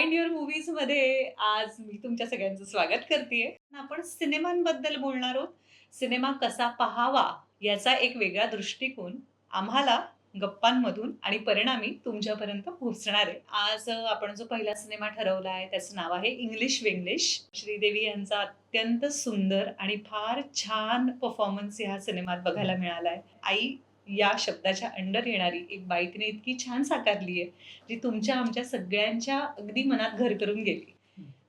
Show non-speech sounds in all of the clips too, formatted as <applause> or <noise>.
Find your मूवीजमध्ये आज मी तुमच्या सगळ्यांचं स्वागत करते आपण सिनेमांबद्दल बोलणार आहोत. सिनेमा कसा पाहावा याचा एक वेगळा दृष्टिकोन आम्हाला गप्पांमधून आणि परिणामी तुमच्यापर्यंत पोहोचणार आहे. आज आपण जो पहिला सिनेमा ठरवला आहे त्याचं नाव आहे इंग्लिश विंग्लिश श्रीदेवी यांचा अत्यंत सुंदर आणि फार छान परफॉर्मन्स ह्या सिनेमात बघायला मिळाला आहे आई या शब्दाच्या अंडर येणारी एक बाई तिने इतकी छान साकारली आहे जी तुमच्या आमच्या सगळ्यांच्या अगदी मनात घर करून गेली.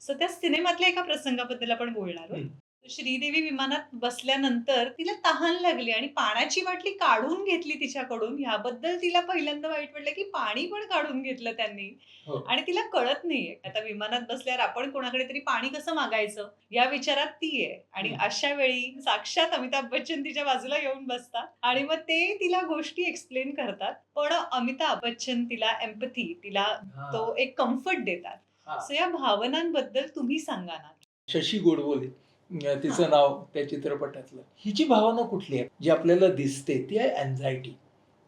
सो त्या सिनेमातल्या एका प्रसंगाबद्दल आपण बोलणार आहोत. श्रीदेवी विमानात बसल्यानंतर तिला तहान लागली आणि पाण्याची बाटली काढून घेतली तिच्याकडून. याबद्दल तिला पहिल्यांदा वाईट वाटलं की पाणी पण काढून घेतलं त्यांनी. हो. आणि तिला कळत नाहीये. आता विमानात बसल्यावर आपण कोणाकडे तरी पाणी कसं मागायचं? या विचारात ती आहे आणि. अशा वेळी साक्षात अमिताभ बच्चन तिच्या बाजूला येऊन बसतात. आणि मग ते तिला गोष्टी एक्सप्लेन करतात. पण अमिताभ बच्चन तिला एम्पथी तिला तो एक कम्फर्ट देतात. सो या भावनांबद्दल तुम्ही सांगा ना. शशी गोडबोले. तिचं नाव त्या चित्रपटातलं. हिची भावना कुठली आहे? जी आपल्याला दिसते ती आहे अँझायटी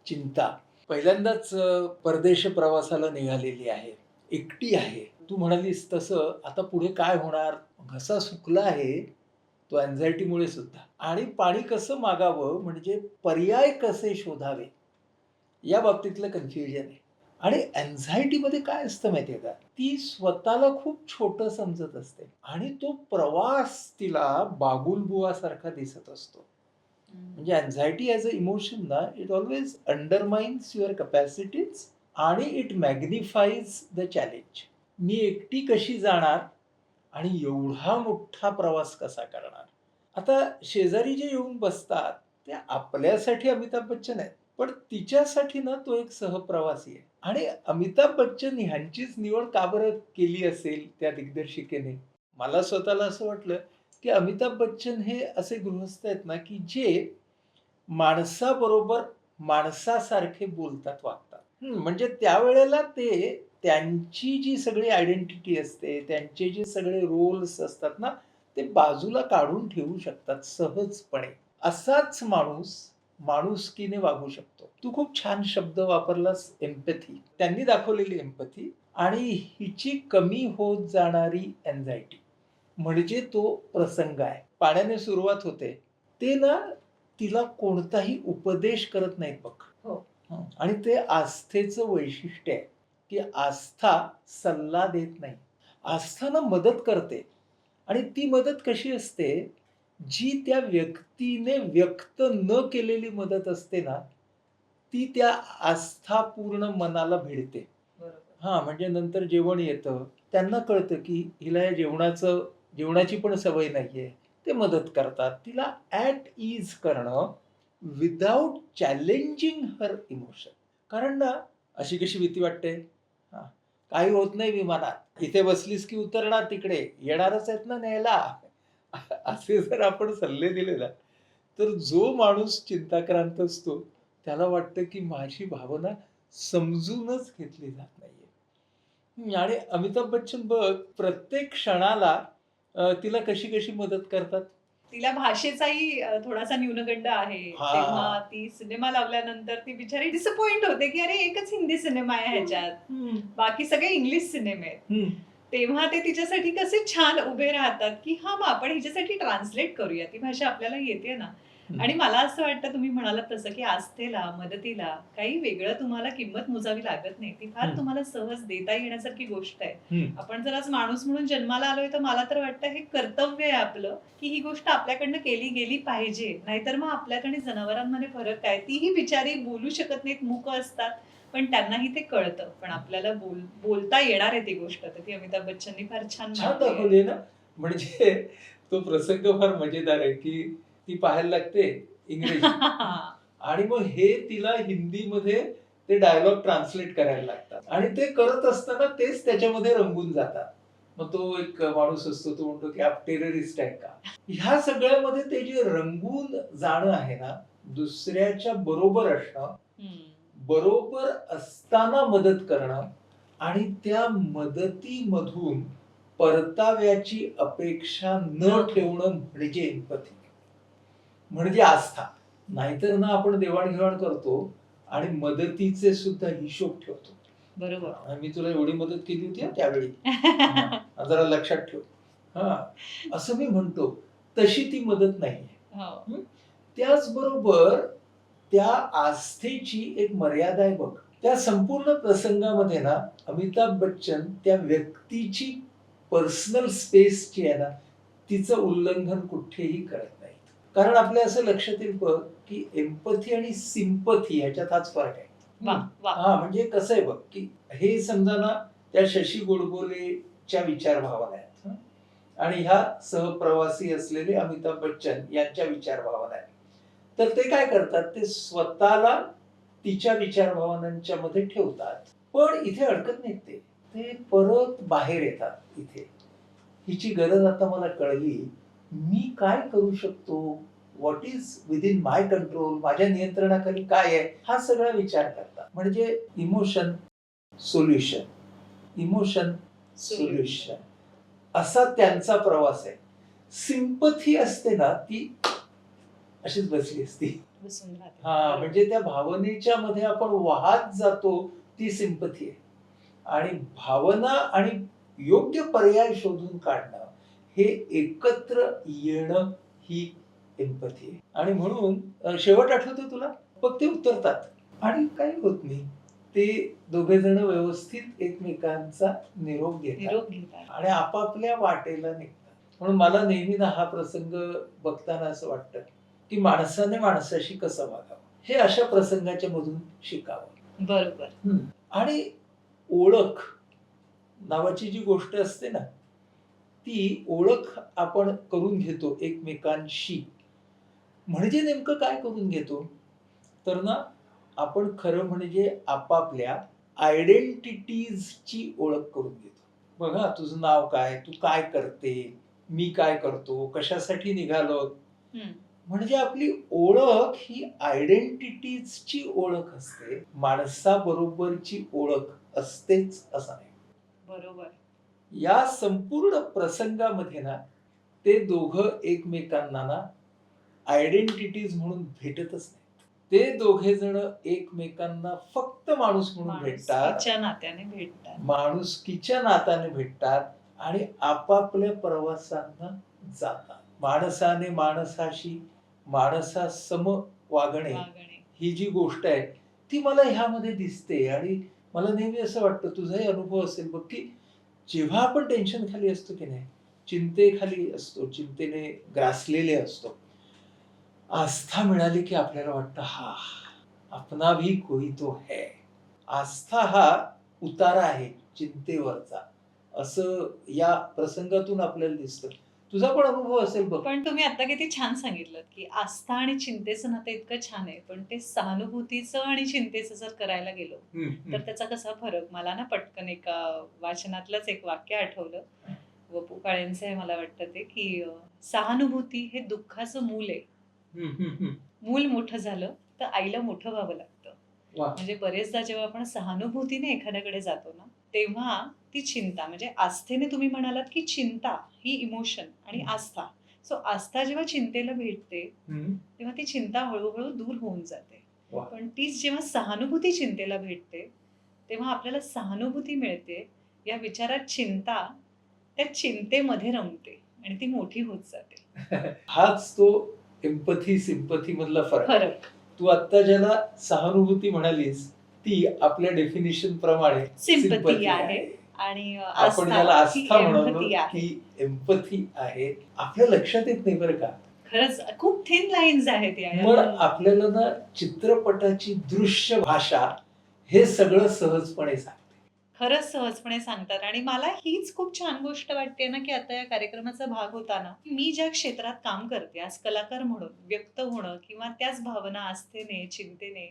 चिंता. पहिल्यांदाच परदेश प्रवासाला निघालेली आहे. एकटी आहे. तू म्हणालीस तसं आता पुढे काय होणार? घसा सुकला आहे तो अँझायटीमुळे सुद्धा. आणि पाणी कसं मागावं? म्हणजे पर्याय कसे शोधावे? या बाबतीतलं कन्फ्युजन आहे. आणि अँझायटीमध्ये काय असतं माहितीये का? ती स्वतःला खूप छोटं समजत असते. आणि तो प्रवास तिला बागुलबुवासारखा दिसत असतो. म्हणजे अँझायटी ॲज अ इमोशन ना it always undermines your capacities आणि इट मॅग्निफाईज द चॅलेंज मी एकटी कशी जाणार आणि एवढा मोठा प्रवास कसा करणार? आता शेजारी जे येऊन बसतात ते आपल्यासाठी अमिताभ बच्चन आहेत. पण तिच्यासाठी ना तो एक सहप्रवासी आहे. आणि अमिताभ बच्चन ह्यांचीच निवड का बरं केली असेल त्या दिग्दर्शिकेने? मला स्वतःला असं वाटलं की अमिताभ बच्चन हे असे गृहस्थ आहेत ना की जे माणसाबरोबर माणसासारखे बोलतात वागतात. म्हणजे त्यावेळेला ते त्यांची जी सगळी आयडेंटिटी असते त्यांचे जे सगळे रोल्स असतात ना ते बाजूला काढून ठेवू शकतात सहजपणे. असाच माणूस माणुसकीने वागू शकतो. तू खूप छान शब्द वापरलास एम्पथी त्यांनी दाखवलेली एम्पथी आणि हिची कमी होत जाणारी अँझायटी म्हणजे तो प्रसंग आहे. पाण्याने सुरुवात होते. ते ना तिला कोणताही उपदेश करत नाहीत बघ. हं. आणि ते आस्थेचं वैशिष्ट्य आहे की आस्था सल्ला देत नाही. आस्था ना मदत करते. आणि ती मदत कशी असते? जी त्या व्यक्तीने व्यक्त न केलेली मदत असते ना ती त्या आस्थापूर्ण मनाला भिडते. हा म्हणजे नंतर जेवण येतं त्यांना कळतं की हिला या जेवणाचं जेवणाची पण सवय नाहीये ते मदत करतात. तिला ॲट इज करणं विदाउट चॅलेंजिंग हर इमोशन कारण ना अशी कशी भीती वाटते? हा काही होत नाही विमानात. इथे बसलीस की उतरणार तिकडे. येणारच आहेत ना न्यायला. असे जर आपण सल्ले दिले ना तर जो माणूस चिंताक्रांत असतो त्याला वाटतं की माझी भावना समजूनच घेतली जात नाहीये. आणि अमिताभ बच्चन बघ प्रत्येक क्षणाला तिला कशी कशी मदत करतात? तिला भाषेचाही थोडासा न्यूनगंड आहे. हा. तेव्हा ती सिनेमा लावल्यानंतर ती बिचारी डिसअपॉइंट होते की अरे एकच हिंदी सिनेमा आहे ह्याच्यात. बाकी सगळे इंग्लिश सिनेमे आहेत. तेव्हा ते तिच्यासाठी कसे छान उभे राहतात की हा मग आपण हिच्यासाठी ट्रान्सलेट करूया. ती भाषा आपल्याला येते ना. आणि मला असं वाटतं तुम्ही म्हणालात तसं की आस्थेला मदतीला काही वेगळं तुम्हाला किंमत मोजावी लागत नाही. ती फार. तुम्हाला सहज देता येण्यासारखी गोष्ट आहे. आपण जर आज माणूस म्हणून जन्माला आलोय तर मला तर वाटतं हे कर्तव्य आहे आपलं की ही गोष्ट आपल्याकडनं केली गेली पाहिजे. नाहीतर मग आपल्यात आणि जनावरांमध्ये फरक आहे तीही बिचारी बोलू शकत नाहीत मूक असतात. पण त्यांनाही ते कळतं. पण आपल्याला बोल बोलता येणार आहे ती गोष्ट. तर ती अमिताभ बच्चननी फार छान छान. दाखवली ना. म्हणजे तो प्रसंग फार मजेदार आहे की ती पाहायला लागते इंग्रजी. <laughs> आणि मग हे तिला हिंदीमध्ये ते डायलॉग ट्रान्सलेट करायला लागतात. आणि ते करत असताना तेच त्याच्यामध्ये रंगून जातात. मग तो एक माणूस असतो तो म्हणतो की आप टेररिस्ट आहे का? ह्या सगळ्यामध्ये ते जे रंगून जाणं आहे ना दुसऱ्याच्या बरोबर असणं. बरोबर असताना मदत करणं आणि त्या मदतीमधून परताव्याची अपेक्षा न ठेवणं म्हणजे एम्पथी म्हणजे आस्था. नाहीतर ना आपण देवाणघेवाण करतो आणि मदतीचे सुद्धा हिशोब ठेवतो. बरोबर. मी तुला एवढी मदत केली होती ना त्यावेळी. <laughs> जरा लक्षात ठेव. हा असं मी म्हणतो तशी ती मदत नाही हो? त्याचबरोबर त्या आस्थेची एक मर्यादा आहे बघ. त्या संपूर्ण प्रसंगामध्ये ना अमिताभ बच्चन त्या व्यक्तीची पर्सनल स्पेसची आहे ना तिचं उल्लंघन कुठेही करत नाहीत. कारण आपल्या असं लक्षात येईल बघ की एम्पथी आणि सिंपथी ह्याच्यात हाच फरक आहे. हा म्हणजे कसं आहे बघ की हे समजा ना त्या शशी गोडबोलेच्या विचार भावना आहेत? आणि ह्या सहप्रवासी असलेले अमिताभ बच्चन यांच्या विचार भावना आहेत. तर ते काय करतात? ते स्वतःला तिच्या विचार भावनांच्या मध्ये ठेवतात. पण इथे अडकत नाहीत ते. ते परत बाहेर येतात इथे. हिची गरज आता मला कळली. मी काय करू शकतो? What is within my control माझ्या नियंत्रणाखाली काय आहे? हा सगळा विचार करतात. म्हणजे इमोशन सोल्युशन इमोशन सोल्युशन असा त्यांचा प्रवास आहे. सिंपथी असते ना ती अशीच बसली असती. बसून राहते. हा म्हणजे त्या भावनेच्या मध्ये आपण वाहत जातो ती सिंपथी आहे. आणि भावना आणि योग्य पर्याय शोधून काढणं हे एकत्र येणं ही एम्पथी आहे. आणि म्हणून शेवट आठवतो तुला? मग ते उतरतात. आणि काही होत नाही. ते दोघे जण व्यवस्थित एकमेकांचा निरोप घेतात. निरोप घेतात. आणि आपापल्या वाटेला निघतात. म्हणून मला नेहमी ना हा प्रसंग बघताना असं वाटतं की माणसाने माणसाशी कसं वागावं? हे अशा प्रसंगाच्या मधून शिकावं. बरोबर. आणि ओळख नावाची जी गोष्ट असते ना ती ओळख आपण करून घेतो एकमेकांशी. म्हणजे नेमकं काय करून घेतो? तर ना आपण खरं म्हणजे आपापल्या आयडेंटिटीजची ओळख करून घेतो. बघा तुझं नाव काय? तू काय करते? मी काय करतो? कशासाठी निघालो. म्हणजे आपली ओळख ही आयडेंटिटीजची ओळख असते. माणसाबरोबरची ओळख असतेच असं नाही. बरोबर. या संपूर्ण प्रसंगामध्ये ना ते दोघं एकमेकांना ना आयडेंटिटीज म्हणून भेटतच नाही. ते दोघे जण एकमेकांना फक्त माणूस म्हणून भेटतात. नात्याने भेटतात. माणुसकीच्या नात्याने भेटतात आणि आपापल्या प्रवासांना जातात. माणसाने माणसाशी माणसा सम वागणे वागणे. ही जी गोष्ट आहे ती मला ह्यामध्ये दिसते. आणि मला नेहमी असं वाटतं तुझाही अनुभव असेल बघ की जेव्हा आपण टेन्शन खाली असतो की नाही चिंतेखाली असतो चिंतेने ग्रासलेले असतो आस्था मिळाली की आपल्याला वाटतं हा अपना भी कोई तो है. आस्था हा उतारा आहे चिंतेवरचा. असं या प्रसंगातून आपल्याला दिसतं. तुझा पण अनुभव असेल बघ. पण तुम्ही आता किती छान सांगितलं की आस्था आणि चिंतेचं नातं इतकं छान आहे पण ते सहानुभूतीचं आणि चिंतेचं जर करायला गेलो तर त्याचा कसा फरक? मला ना पटकन एका वाचनातलंच एक वाक्य आठवलं. वपू काळेंचं आहे मला वाटतं ते की सहानुभूती हे दुःखाचं मूल आहे. मूल मोठं झालं तर आईला मोठं व्हावं लागतं. म्हणजे बरेचदा जेव्हा आपण सहानुभूतीने एखाद्याकडे जातो ना तेव्हा ती चिंता म्हणजे आस्थेने तुम्ही म्हणालात की चिंता ही इमोशन आणि. आस्था सो आस्था जेव्हा चिंतेला भेटते. तेव्हा ती चिंता हळूहळू दूर होऊन जाते. पण तीच जेव्हा सहानुभूती चिंतेला भेटते तेव्हा आपल्याला सहानुभूती मिळते या विचारात चिंता त्या चिंतेमध्ये रमते आणि ती मोठी होत जाते <laughs> हाच तो एम्पथी सिंपथी मधला फरक. फरक तू आता ज्याला सहानुभूती म्हणालीस ती आपल्या डेफिनेशन प्रमाणे आहे. आणि आपण ज्याला आस्था ही आस्था म्हणालो empathy आहे. ती एम्पथी आहे. आपल्या लक्षात येत नाही बरं का? खरंच खूप थिन लाईन्स आहेत पण आपल्याला ना चित्रपटाची दृश्य भाषा हे सगळं सहजपणे सांगते खरंच सहजपणे सांगतात. आणि मला हीच खूप छान गोष्ट वाटते ना की आता या कार्यक्रमाचा भाग होता ना मी ज्या क्षेत्रात काम करते आज कलाकार म्हणून व्यक्त होणं किंवा त्याच भावना आस्थेने चिंतेने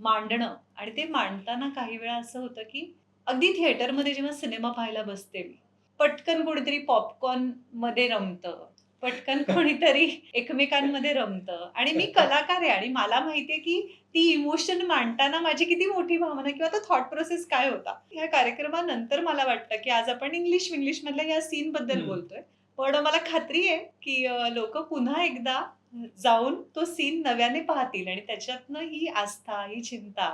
मांडणं आणि ते मांडताना काही वेळा असं होतं की अगदी थिएटरमध्ये जेव्हा सिनेमा पाहायला बसते मी पटकन कोणीतरी पॉपकॉर्नमध्ये रमतं पटकन कोणीतरी एकमेकांमध्ये रमतं आणि मी कलाकार आहे आणि मला माहितीये की ती इमोशन मांडताना माझी किती मोठी भावना किंवा तो थॉट प्रोसेस काय होता? ह्या कार्यक्रमानंतर मला वाटतं की आज आपण इंग्लिश इंग्लिश मधल्या या सीन बद्दल. बोलतोय. पण मला खात्री आहे की लोक पुन्हा एकदा जाऊन तो सीन नव्याने पाहतील आणि त्याच्यातनं ही आस्था ही चिंता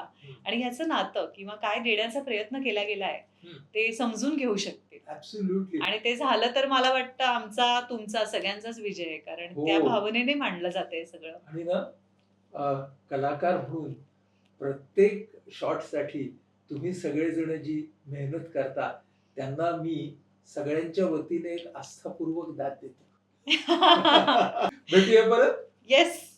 आणि ह्याचं नातं किंवा काय देण्याचा प्रयत्न केला गेलाय हम्म. ते समजून घेऊ शकतील. ऍब्सोल्युटली आणि ते झालं तर मला वाटतं आमचा तुमचा सगळ्यांचाच विजय आहे. कारण हो. त्या भावनेने मांडलं जाते सगळं. आणि ना अं, कलाकार म्हणून प्रत्येक शॉटसाठी तुम्ही सगळेजण जी मेहनत करता त्यांना मी सगळ्यांच्या वतीने एक आस्थापूर्वक दाद देतो. <laughs> <laughs> भेटूया परत? येस